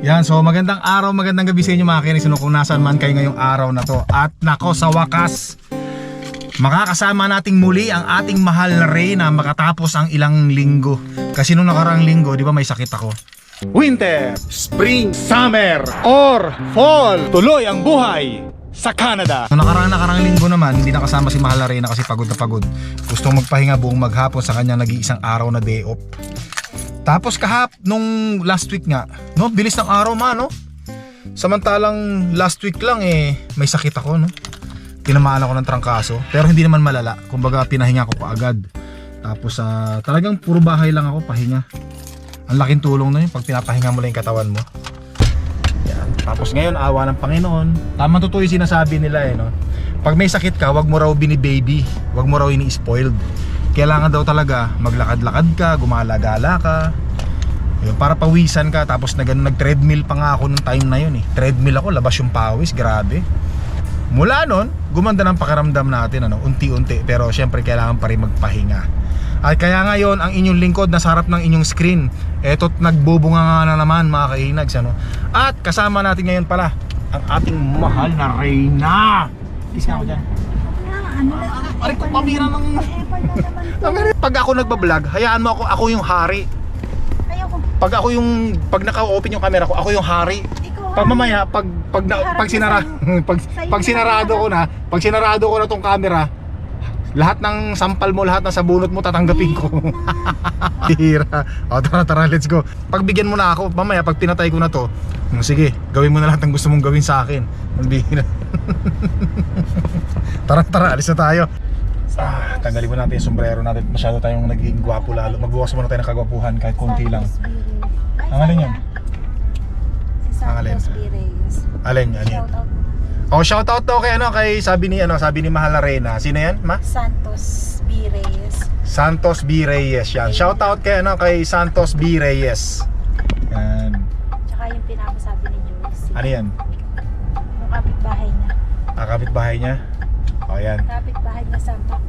Yan, so magandang araw, magandang gabi sa inyo mga kinis, ano, kung nasaan man kayo ngayong araw na to. At nako sa wakas, makakasama nating muli ang ating mahal na Reyna makatapos ang ilang linggo. Kasi nung nakarang linggo, di ba may sakit ako? Winter, Spring, Summer, or Fall, tuloy ang buhay sa Canada. Nung nakarang nakarang linggo naman, hindi nakasama si Mahal na Reyna kasi pagod na pagod. Gusto magpahinga buong maghapon sa kanyang nag-iisang araw na day off. Tapos kahap nung last week nga, no, bilis ng araw ma, no? Samantalang last week lang eh may sakit ako, no? Tinamaan ako ng trangkaso, pero hindi naman malala. Kumbaga pinahinga ko kaagad. Tapos ah, talagang puro bahay lang ako pahinga. Ang laking tulong na yun pag pinapahinga mo lang yung katawan mo. Tapos ngayon, awa ng Panginoon. Tama totoo yung sinasabi nila eh, no? Pag may sakit ka, wag mo raw bini-baby. Wag mo raw ini-spoiled. Kailangan daw talaga maglakad-lakad ka, gumala-gala ka. Yun, para pawisan ka. Tapos nag, nag-treadmill pa nga ako nung time na yun eh. Treadmill ako, labas yung pawis, grabe. Mula nun, gumanda ng pakiramdam natin, ano, unti-unti. Pero syempre, kailangan pa rin magpahinga. At kaya ngayon, ang inyong lingkod nasa harap ng inyong screen. Eto't nagbubunga nga na naman mga kainags ano. At kasama natin ngayon pala ang ating mahal na Reyna. Kiss nga ako dyan. ano. Pare ko pamira ng... Pag ako nagbablog, hayaan mo ako, ako yung hari. Pag ako yung, pag naka-open yung camera ko, ako yung hari. Pag mamaya, pag, pag, pag mo sinara, pag, pag na sinarado ko na, pag sinarado ko na tong camera, lahat ng sampal mo, lahat ng sabunot mo tatanggapin ko. Hira. O tara tara, let's go. Pagbigyan mo na ako, mamaya pag pinatay ko na to, hmm, sige, gawin mo na lahat ng gusto mong gawin sa akin. Magbihira. tara tara, alis na tayo. Ah, tanggalin mo natin yung sombrero natin. Masyado tayong nagiging gwapo lalo. Magbukas muna tayo ng kagwapuhan kahit konti lang. Ang alin yan? Ang alin? Alin, yan? Shout out. Oh, shout out daw kay ano kay sabi ni ano, sabi ni Mahal na Reyna. Sino 'yan, ma? Santos B. Reyes. Santos B Reyes 'yan. Shout out kay ano kay Santos B Reyes. Yan. Tsaka yung pinapasabi ni Jules. Ano 'yan? Yung kapitbahay niya. Ah, kapitbahay niya. Oh, yan. Kapitbahay niya sa Mac.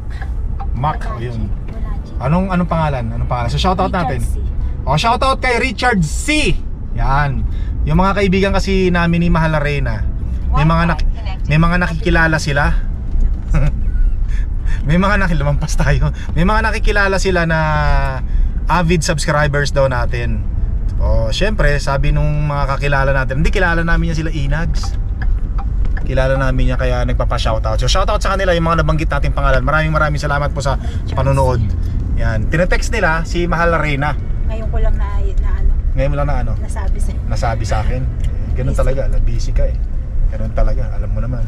Mac. Bonachi. Anong anong pangalan? Anong pangalan? So shout out natin. C. Oh, shout out kay Richard C. Yan. Yung mga kaibigan kasi namin ni Mahal na Reyna. May mga nak- may mga nakikilala sila. may mga nakilamampas tayo. May mga nakikilala sila na avid subscribers daw natin. O, syempre, sabi nung mga kakilala natin, hindi kilala namin yan sila Inags. Kilala namin niya kaya nagpapa-shoutout. So shoutout sa kanila yung mga nabanggit nating pangalan. Maraming maraming salamat po sa, sa panonood. Yan. Tinetext nila si Mahal na Reyna. Ngayon ko lang na, na ano, Ngayon mo lang na ano, nasabi sa nasabi sa akin. Ganun Busy. talaga, la- busy ka eh. Ganun talaga, alam mo naman.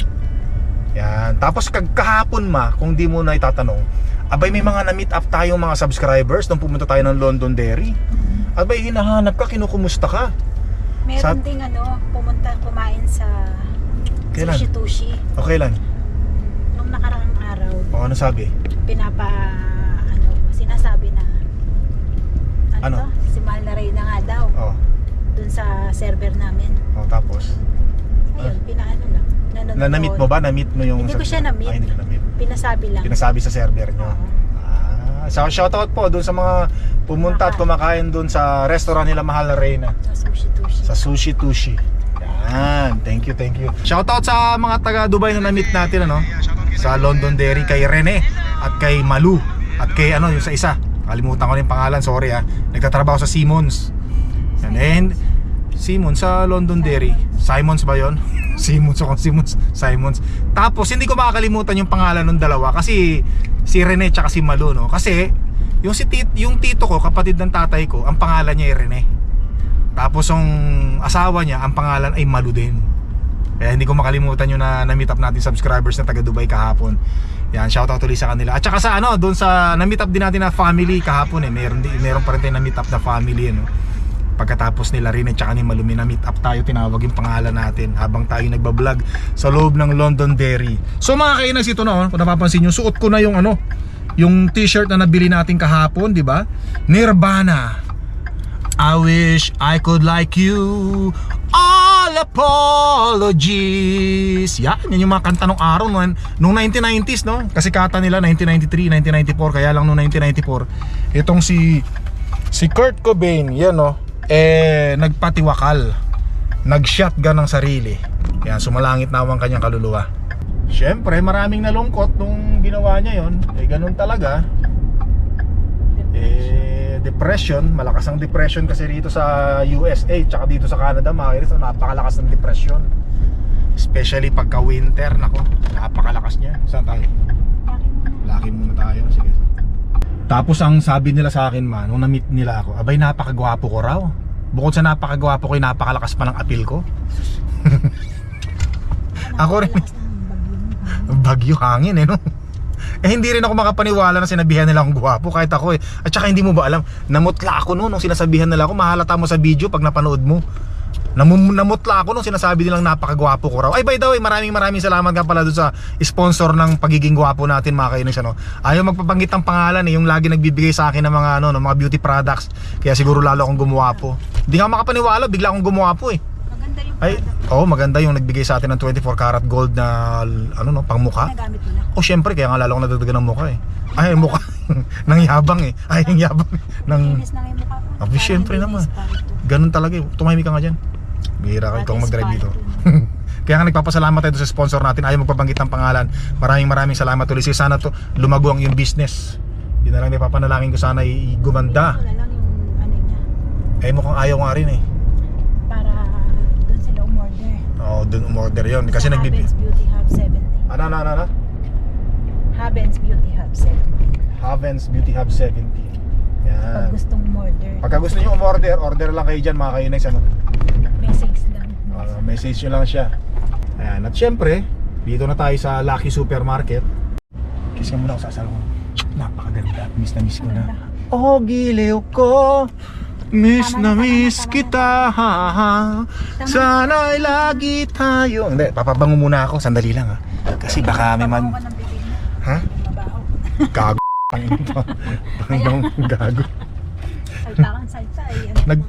Yan. Tapos kahapon ma, kung di mo na itatanong, abay may mga na-meet up tayong mga subscribers nung pumunta tayo ng London Dairy. Abay hinahanap ka, kinukumusta ka. Meron Sa- ding ano, pumunta kumain sa Kailan? Sushi Tushi. Okay lang. Nung nakaraang araw, O ano sabi? pinapa ano sinasabi na ano, Ano? to? si Mahal na Reyna nga daw Oh, dun sa server namin oh tapos. Ayun pinaano lang nanonood. Na na-meet mo ba? Na-meet mo yung Hindi ko siya na-meet. Ay, hindi ko na-meet. pinasabi lang Pinasabi sa server nyo. Oo. Ah, so shoutout po doon sa mga pumunta at kumakain doon sa restaurant nila Mahal na Reyna. sa Sushi Tushi sa Sushi Tushi. Yan, thank you, thank you. Shoutout sa mga taga Dubai na na-meet natin ano. Sa London Dairy kay Rene at kay Malu at kay ano yung sa isa. Kalimutan ko na yung pangalan, sorry ah. Nagtatrabaho sa Simmons. And Simmons sa London Dairy. Simons ba 'yon? Simmons ako, Simmons, Simons. Tapos hindi ko makakalimutan yung pangalan ng dalawa kasi si Rene at si Malu no. Kasi yung si tit, yung tito ko, kapatid ng tatay ko, ang pangalan niya ay Rene. Tapos yung asawa niya, ang pangalan ay Malu din. Kaya hindi ko makalimutan yung na, na-meet up natin subscribers na taga Dubai kahapon. Yan, shoutout ulit sa kanila. At saka sa ano, doon sa na-meet up din natin na family kahapon eh. Meron, di- meron pa rin tayong na-meet up na family ano. Pagkatapos nila rin at saka ni Malumi na meet up tayo, tinawag yung pangalan natin habang tayo nagbablog sa loob ng London Dairy. So mga kainas ito na, oh, kung napapansin nyo, suot ko na yung ano, yung t-shirt na nabili natin kahapon, di ba? Nirvana. I wish I could like you All apologies Yan, yan yung mga kanta nung araw Nung, nung 1990s no Kasi kata nila 1993, 1994 Kaya lang nung 1994 Itong si Si Kurt Cobain, yan o, eh, nagpatiwakal. Nag-shotgun ng sarili. Yan, sumalangit na ang kanyang kaluluwa. Siyempre, maraming nalungkot nung ginawa niya yon. Eh, ganun talaga. Eh, depression, malakas ang depression kasi dito sa USA tsaka dito sa Canada, mga kainis, napakalakas ng depression. Especially pagka winter, nako, napakalakas niya. Saan tayo? Laki muna tayo, sige. Tapos ang sabi nila sa akin man, nung na-meet nila ako, abay napakagwapo ko raw. Bukod sa napakagwapo ko, eh, napakalakas pa ng apil ko. Ako rin. Bagyo hangin eh no. Eh hindi rin ako makapaniwala na sinabihan nila akong gwapo kahit ako eh. At saka hindi mo ba alam, namutla ako noon nung sinasabihan nila ako, mahalata mo sa video pag napanood mo. Namum namutla ako nung sinasabi nilang napakagwapo ko raw. Ay by the way, maraming maraming salamat nga pala doon sa sponsor ng pagiging gwapo natin mga kainis ano. Ayaw magpapanggit ng pangalan eh, yung lagi nagbibigay sa akin ng mga ano, ng mga beauty products. Kaya siguro lalo akong gumwapo. Hindi nga makapaniwala, bigla akong gumwapo eh. Maganda yung Ay, oh, maganda yung nagbigay sa atin ng 24 karat gold na ano no, pangmukha. Nagamit mo na. O syempre, kaya nga lalo akong nadagdagan ng mukha eh. Ay, mukha. Nang yabang eh. Ay, yung yabang. Nang, Linis na nga yung mukha ko. Aba, Parang syempre naman. ganun talaga eh. Tumahimik ka nga dyan. Bihira ka, ikaw ang mag-drive dito. kaya nga nagpapasalamat tayo sa sponsor natin. Ayaw magpabanggit ng pangalan. Maraming maraming salamat ulit. Sana to lumago ang yung business. Yun na lang may papanalangin ko sana i- gumanda. Na lang yung ano niya. Eh mukhang ayaw nga rin eh. Para doon sila umorder. Oo, dun umorder yun. Kasi Sa nagbibi... Haben's Beauty Hub 70. Ano, ano, ano, ano? Haben's Beauty Hub 70. Havens Beauty Hub 70. Pag Yan. gustong umorder. Pagka gusto nyo umorder, order lang kayo dyan mga kainex. Ano? Message nyo lang siya. Ayan. At syempre, dito na tayo sa Lucky Supermarket. Kiss ka muna ako sa asawa ko. Napakaganda. Miss na miss ko na. Oh, giliw ko. Miss na miss kita. Ha, ha. Sana'y lagi tayo. Hindi, papabango muna ako. Sandali lang ha. Kasi baka may man... Ha? Gago. Panginoon gago. Salta kang salta eh. Ano Nag...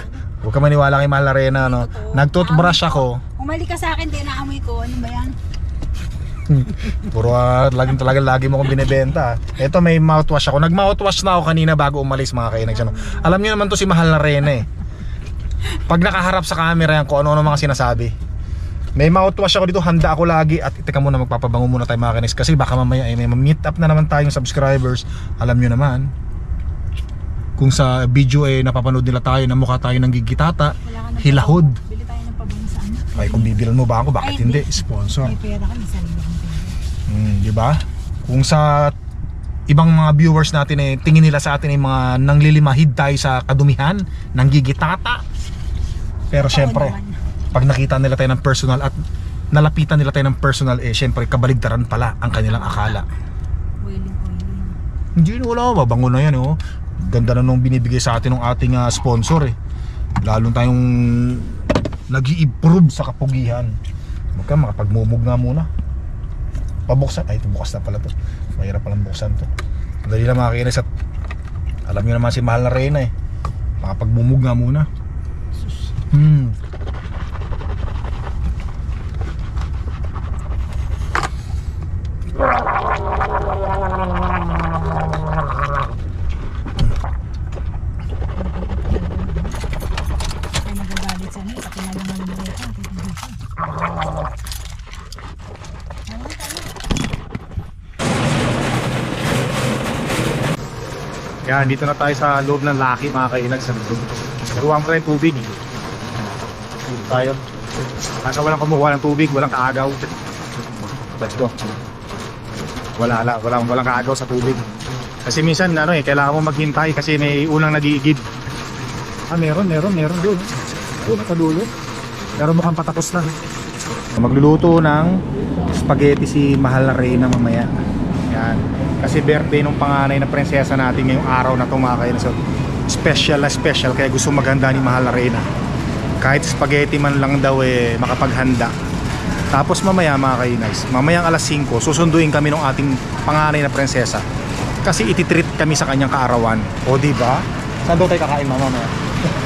Huwag ka maniwala kay Mahal Arena, no? Nag-toothbrush ako. Umali ka sa akin, di naamoy ko. Ano ba yan? Puro uh, laging talaga lagi mo kong binebenta. Ito may mouthwash ako. Nag-mouthwash na ako kanina bago umalis mga kainex. Ano. Alam niyo naman to si Mahal na Rena eh. Pag nakaharap sa camera yan, kung ano-ano mga sinasabi. May mouthwash ako dito, handa ako lagi at teka muna magpapabango muna tayo mga kainex kasi baka mamaya eh, may meet up na naman tayong subscribers. Alam niyo naman. Kung sa video eh napapanood nila tayo na mukha tayo ng gigitata, ng hilahod. Bili tayo ng pabango sa ano. Ay kung bibilan mo ba ako, bakit Ay, hindi? hindi. Sponsor. May pera ka, may sarili kang pera. Mm, di ba? Kung sa ibang mga viewers natin eh tingin nila sa atin ay mga nanglilimahid tayo sa kadumihan, nanggigitata. Pero Totoo syempre, naman. pag nakita nila tayo ng personal at nalapitan nila tayo ng personal eh syempre kabaligtaran pala ang kanilang akala. Willing, willing. Hindi wala, mabango na yan oh. Ganda na nung binibigay sa atin ng ating ah, sponsor eh. Lalo tayong nag improve sa kapugihan. Magka makapagmumug nga muna. Pabuksan. Ay, ito bukas na pala to. Mahirap palang buksan to. Dali lang mga kinis at alam nyo naman si Mahal na Reyna eh. Makapagmumug nga muna. Hmm. Ay, nagagalit sa amin. Pati nga naman mo ito. Yan, dito na tayo sa loob ng Lucky mga kainag sa loob. Naruwan ko yung tubig. Dito tayo. Baka walang kumuha ng tubig, walang kaagaw. Let's go. Wala, wala, walang, walang kaagaw sa tubig. Kasi minsan, ano eh, kailangan mo maghintay kasi may unang nag-iigib. Ah, meron, meron, meron doon. Doon, sa dulo. Pero mukhang patapos na. Magluluto ng spaghetti si Mahal na Reyna mamaya. Yan. Kasi birthday nung panganay na prinsesa natin ngayong araw na ito mga kainis. So, special na special kaya gusto maganda ni Mahal na Reyna. Kahit spaghetti man lang daw eh makapaghanda. Tapos mamaya mga kainis, mamayang alas 5 susunduin kami ng ating panganay na prinsesa. Kasi ititreat kami sa kanyang kaarawan. O di ba? Saan daw tayo kakain mama mamaya?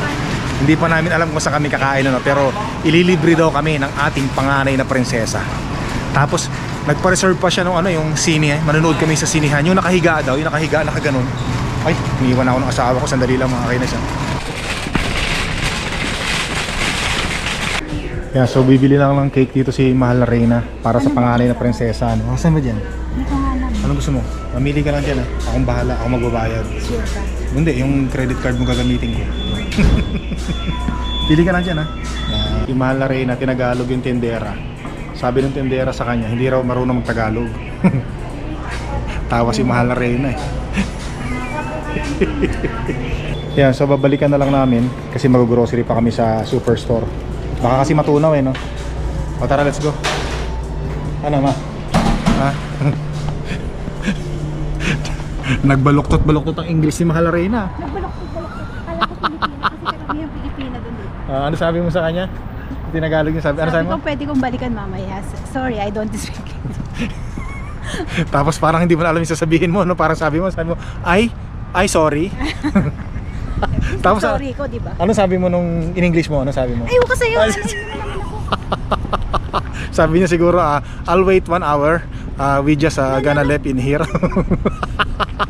Hindi pa namin alam kung saan kami kakain ano, pero ililibre daw kami ng ating panganay na prinsesa. Tapos nagpa-reserve pa siya ng ano yung sine, manonood kami sa sinihan. Yung nakahiga daw, yung nakahiga nakaganon. Ay, iniwan ako ng asawa ko. Sandali lang mga kainis. ah. Yeah, so bibili lang ng cake dito si Mahal na Reyna para sa panganay na prinsesa. Ano? Asan ba dyan? Anong gusto mo? Mamili ka lang dyan ah. Akong bahala, ako magbabayad. Sure ka. Hindi, yung credit card mo gagamitin ko. Pili ka lang dyan ha. Uh, yung mahal na Reyna, tinagalog yung tendera. Sabi ng tendera sa kanya, hindi raw marunong magtagalog. Tawa si mahal na Reyna eh. Yan, so babalikan na lang namin kasi mag-grocery pa kami sa superstore. Baka kasi matunaw eh, no? O tara, let's go. Ano ma? Ha? Nagbaluktot-baluktot ang English ni Mahal na Reyna. Nagbalok-balok. Kala ko Pilipina kasi karamihan Pilipina doon eh. Ah, ano sabi mo sa kanya? Tinagalog yung sabi. Ano sabi Sabi mo? ko pwede kong balikan mamaya. Sorry, I don't speak. Tapos parang hindi mo na alam yung sasabihin mo, no? Parang sabi mo, sabi mo, ay, ay, sorry. Tapos, Sorry ko, di ba? ano sabi mo nung in English mo? Ano sabi mo? Ayaw ko sa'yo. Ay, Ano yun? Sabi niya siguro, ah, I'll wait one hour. Ah, we just ah, gonna left in here.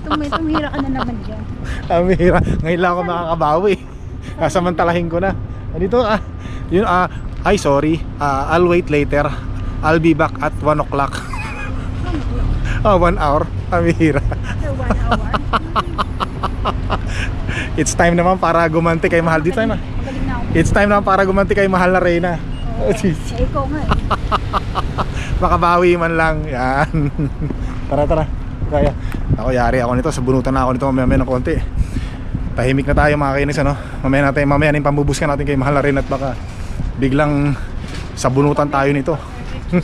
Tum- tumira ka na naman dyan. Amira, ngayon lang ako makakabawi. Ah, samantalahin ko na. Dito ah, yun ah, ay sorry. Ah, I'll wait later. I'll be back at 1 o'clock. Oh, one hour. Amira. After one hour. It's time naman para gumanti kay Mahal. Dito tayo na. Na. It's time naman para gumanti kay Mahal na Reyna. Oh, ikaw nga eh. Makabawi man lang. Yan. tara, tara. Kaya. Ako, yari ako nito. Sabunutan na ako nito mamaya ng konti. Tahimik na tayo mga kainis, ano? Mamaya natin, mamaya natin pambubuskan natin kay Mahal na Reyna at baka biglang sabunutan tayo nito.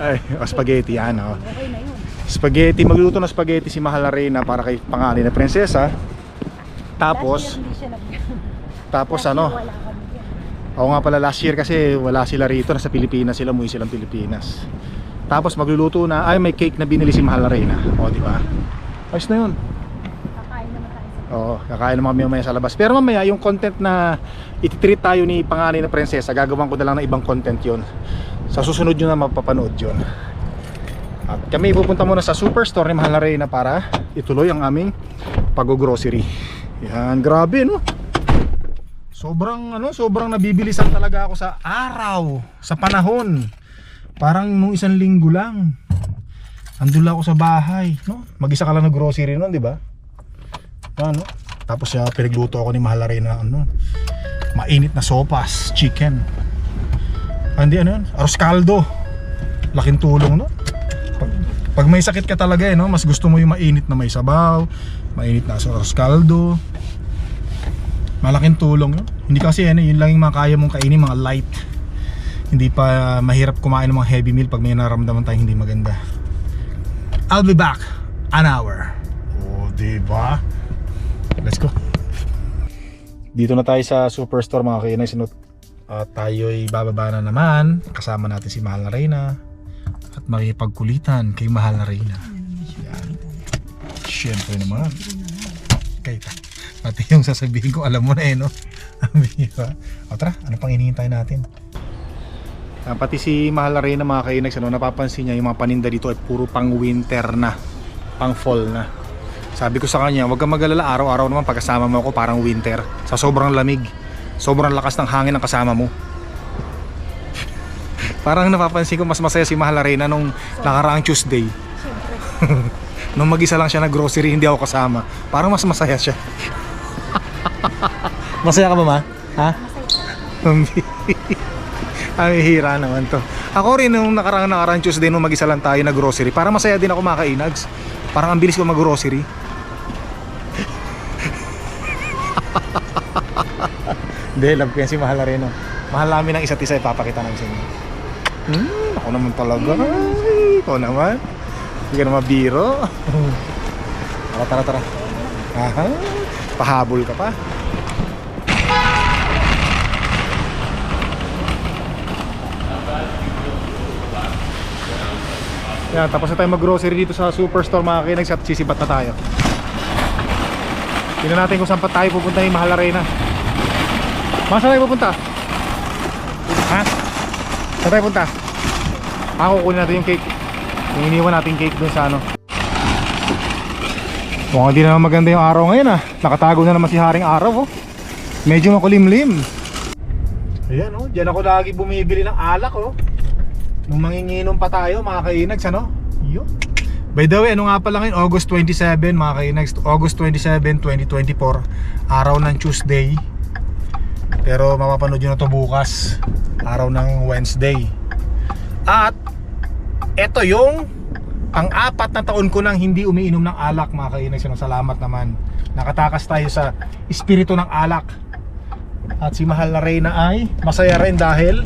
Ay, o spaghetti yan, oh. Na yun. Spaghetti, magluluto ng spaghetti si Mahal na Reyna para kay pangalan na prinsesa. Tapos, tapos ano? Oo nga pala last year kasi wala sila rito nasa Pilipinas sila umuwi silang Pilipinas. Tapos magluluto na ay may cake na binili si Mahal na Reyna. O di ba? Ayos na 'yun. Kakain naman tayo sa Oo, kakain naman kami mamaya sa labas. Pero mamaya yung content na ititreat tayo ni panganay na prinsesa, gagawin ko na lang ng ibang content 'yon. Sa susunod nyo na mapapanood 'yon. At kami pupunta muna sa superstore ni Mahal na Reyna para ituloy ang aming pag-grocery. Yan, grabe no. Sobrang ano, sobrang nabibilisan talaga ako sa araw, sa panahon. Parang nung isang linggo lang. Andun lang ako sa bahay, no? Mag-isa ka lang ng grocery noon, di ba? Ano? Tapos siya pinagluto ako ni Mahal na Reyna ano, mainit na sopas, chicken. Ah, hindi ano yun? Arroz caldo. Laking tulong, no? Pag, pag may sakit ka talaga, eh, no? Mas gusto mo yung mainit na may sabaw, mainit na arroz caldo. Malaking tulong yun. Hindi kasi ano, yun lang yung mga kaya mong kainin, mga light. Hindi pa mahirap kumain ng mga heavy meal pag may nararamdaman tayong hindi maganda. I'll be back an hour. Oh, di ba? Let's go. Dito na tayo sa Superstore mga kainay. Sinut at tayo'y bababa na naman. Kasama natin si Mahal na Reyna. At makipagkulitan kay Mahal na Reyna. Yan. Siyempre naman. Kaya Pati yung sasabihin ko, alam mo na eh, no? O tara, ano pang hinihintay natin? Ah, pati si Mahal na Reyna mga kainags, ano, napapansin niya yung mga paninda dito ay puro pang winter na, pang fall na. Sabi ko sa kanya, huwag kang mag-alala, araw-araw naman pagkasama mo ako parang winter. Sa sobrang lamig, sobrang lakas ng hangin ang kasama mo. parang napapansin ko mas masaya si Mahal na Reyna nung nakaraang Tuesday. Nung mag-isa lang siya na grocery, hindi ako kasama. Parang mas masaya siya. masaya ka ba ma? Ha? Ang hira naman to. Ako rin nung nakarang nakarang Tuesday nung mag-isa lang tayo na grocery, parang masaya din ako makainags. Parang ang bilis ko mag-grocery. Hindi, love ko yan si Mahal rin. oh. Mahal namin ang isa't isa, ipapakita namin sa inyo. Hmm, ako naman talaga. Ay, ikaw naman. Hindi ka na mabiro. tara, tara, tara. Aha, pahabol ka pa. Yan, tapos na tayo mag-grocery dito sa superstore mga kinags at sisibat na tayo. Tingnan natin kung saan pa tayo pupunta ni Mahal Arena. Ma, saan tayo pupunta? Ha? Saan tayo punta? Ako kukunin natin yung cake. Yung iniwan nating cake dun sa ano. Mukhang hindi naman maganda yung araw ngayon ah. Nakatago na naman si Haring Araw oh. Medyo makulimlim. Ayan oh, diyan ako lagi bumibili ng alak oh. Nung manginginom pa tayo mga kainags ano? Yun. By the way, ano nga pala ngayon? August 27 mga kainags. August 27, 2024. Araw ng Tuesday. Pero mapapanood nyo na to bukas. Araw ng Wednesday. At eto yung pang-apat na taon ko nang hindi umiinom ng alak mga kainags. Ano, Salamat naman. Nakatakas tayo sa espiritu ng alak. At si Mahal na Reyna ay masaya rin dahil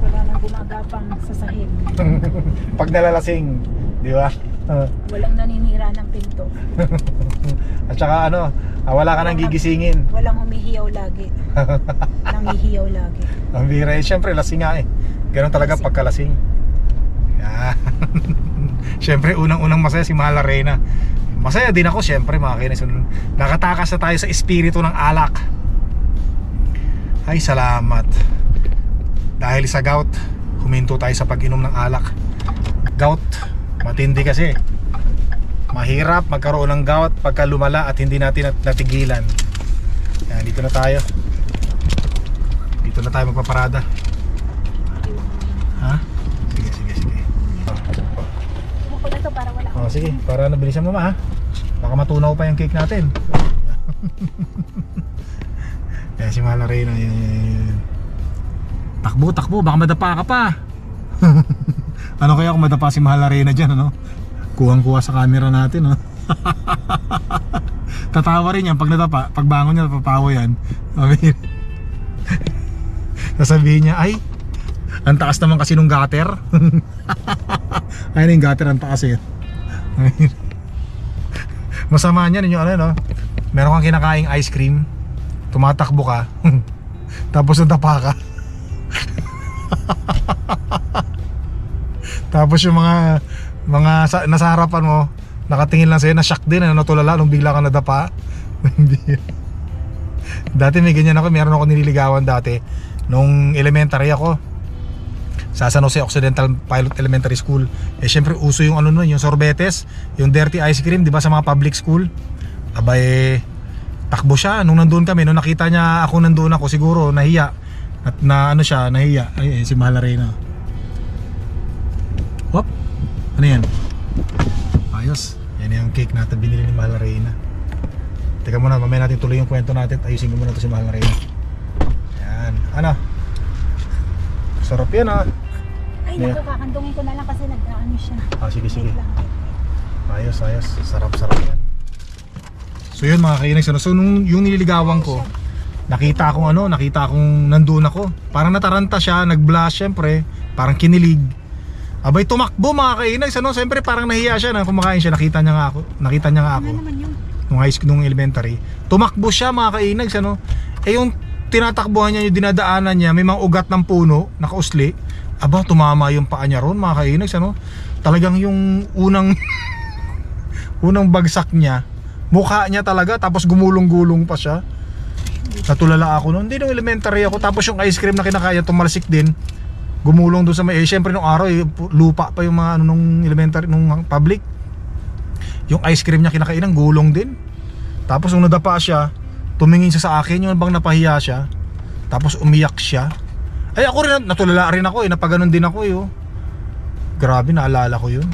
Wala nang gumagapang sa sahig. pag nalalasing, di ba? Uh, Walang naninira ng pinto. at saka ano, ah, wala ka nang gigisingin. Walang humihiyaw lagi. Nangihiyaw lagi. Ang bira eh, syempre lasing nga eh. Ganun talaga Lasing. pagkalasing. Yan. syempre unang-unang masaya si Mahal na Reyna. Masaya din ako syempre mga kinis. Nakatakas na tayo sa espiritu ng alak. Ay salamat. Dahil sa gout, huminto tayo sa pag-inom ng alak. Gout, matindi kasi. Mahirap magkaroon ng gout pagka lumala at hindi natin nat- natigilan. Yan, dito na tayo. Dito na tayo magpaparada. Ha? Sige, sige, sige. Ako na to para wala Oh, sige, para nabilisan mo ma ha. Baka matunaw pa yung cake natin. Yan si Mala Reyna. Yan, yan, yan. Takbo, takbo. Baka madapa ka pa. ano kaya kung madapa si Mahal Arena dyan, ano? Kuwang-kuha sa camera natin, no? Tatawa rin yan pag nadapa. Pag bangon niya, papawa yan. Sabi- Sasabihin niya, ay, ang taas naman kasi nung gutter. Ayun yung gutter, ang taas eh. Masama niyan yung ano, no? Meron kang kinakaing ice cream, tumatakbo ka, tapos nadapa ka. Tapos yung mga mga sa, nasa harapan mo, nakatingin lang sa'yo, na-shock din, ano, natulala nung bigla ka nadapa. Dati may ganyan ako, meron ako nililigawan dati. Nung elementary ako, sa San Jose Occidental Pilot Elementary School. Eh syempre uso yung ano nun, yung sorbetes, yung dirty ice cream, 'di ba sa mga public school? Aba eh takbo siya nung nandoon kami, nung nakita niya ako nandoon ako, siguro nahiya. At na ano siya, nahiya. Ay, eh, si Mahal Reyna. Hop. Ano yan? Ayos. Yan yung cake natin binili ni Mahal Reyna. Teka muna, mamaya natin tuloy yung kwento natin. at Ayusin ko muna to si Mahal Reyna. Yan. Ano? Sarap yan ah. Ay, Yeah. naku, kakandungin ko na lang kasi nag-ano siya. Ah, sige, sige. Ayos, ayos. Sarap, sarap yan. So yun mga kainex, ano? so nung yung nililigawan ko, nakita akong ano, nakita akong nandun ako. Parang nataranta siya, nag-blush syempre, parang kinilig. Abay tumakbo mga kainex, ano? Siyempre parang nahiya siya na kumakain siya, nakita niya nga ako, nakita niya nga Ano ako naman yun? nung high school, nung elementary. Tumakbo siya mga kainags, ano? Eh yung tinatakbuhan niya, yung dinadaanan niya, may mga ugat ng puno, nakausli. Aba, tumama yung paa niya ron mga kainags, ano? Talagang yung unang unang bagsak niya, mukha niya talaga, tapos gumulong-gulong pa siya. Natulala ako noon. Hindi nung elementary ako. Tapos yung ice cream na kinakaya, tumalsik din. Gumulong doon sa may, eh, syempre nung araw, eh, lupa pa yung mga ano nung elementary, nung public. Yung ice cream niya kinakainan gulong din. Tapos nung nadapa siya tumingin siya sa akin yung bang napahiya siya. Tapos umiyak siya. Ay ako rin natulala rin ako eh napaganon din ako eh oh. grabe naalala ko yun.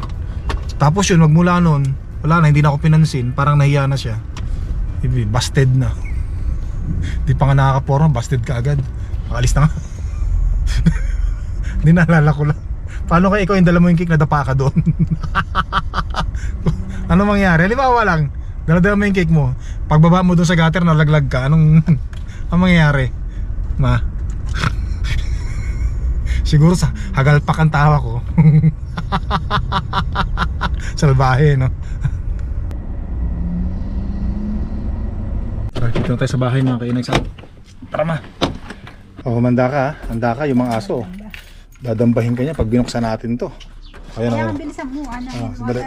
Tapos yun magmula nun wala na hindi na ako pinansin parang nahiya na siya. Busted na. Di pa nga nakakaporma busted ka agad. Makalis na nga hindi naalala ko lang paano kaya ikaw yung dala mo yung cake nadapa ka doon ano mangyari? Halimbawa lang, dala-dala mo yung cake mo. Pagbaba mo doon sa gutter, nalaglag ka. Anong, ang mangyayari? Ma? Siguro sa hagalpak ang tawa ko. Salbahe, no? Tara, dito na tayo sa bahay mga kainag sa... Tara ma! O, humanda ka ha. Handa ka, yung mga aso. Dadambahin ka niya pag binuksan natin to. Ayan, Kaya ayan. ang bilis ang mo, ano, Ah, sandali.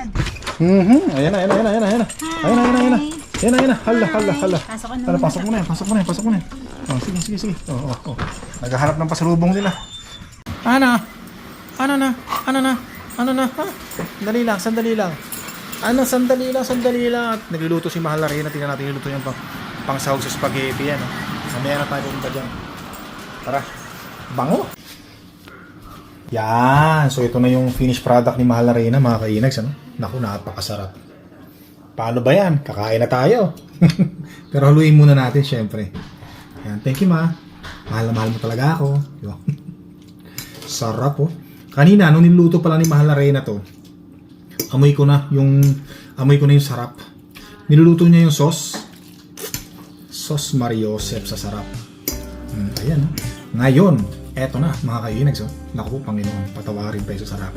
Mhm. Ayan na, ayan na, ayan na, ayan na, ayan na. Ayan na, ayan na, ayan na. Ayan na, ayan na. Hala, hala, hala. Pasok na Hala, pasok mo na yan, pasok mo na yan, pasok mo na yan. Oh, sige, sige, sige. Oh, oh, oh. Naghahanap ng pasalubong nila. Ana? Ano na? Ano na? Ano na? Ha? Sandali lang, sandali lang. Ano, sandali lang, sandali lang. At nagluluto si Mahal na Reyna. Tingnan natin niluto yung pang, pang sahog sa spaghetti yan. Oh. Mamaya na tayo pumunta dyan. Tara. Bango. Yan. So ito na yung finished product ni Mahal na Reyna, mga kainags. Ano? Naku, napakasarap. Paano ba yan? Kakain na tayo. Pero haluin muna natin, syempre. Yan. Thank you, ma. Mahal na mahal mo talaga ako. Sarap, oh. Kanina, nung niluto pala ni Mahal na Reyna to, amoy ko na yung, amoy ko na yung sarap. Niluluto niya yung sauce. Sauce Mariosep sa sarap. Hmm, ayan. Ngayon, eto na, mga kainags, oh. Naku, Panginoon, patawarin pa yung sa sarap.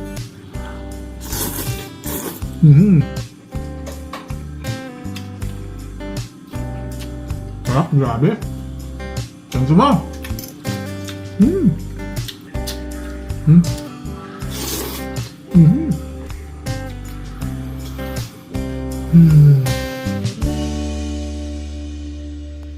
Mhm. Sarap, grabe. Tanto mo. Hmm. Hmm.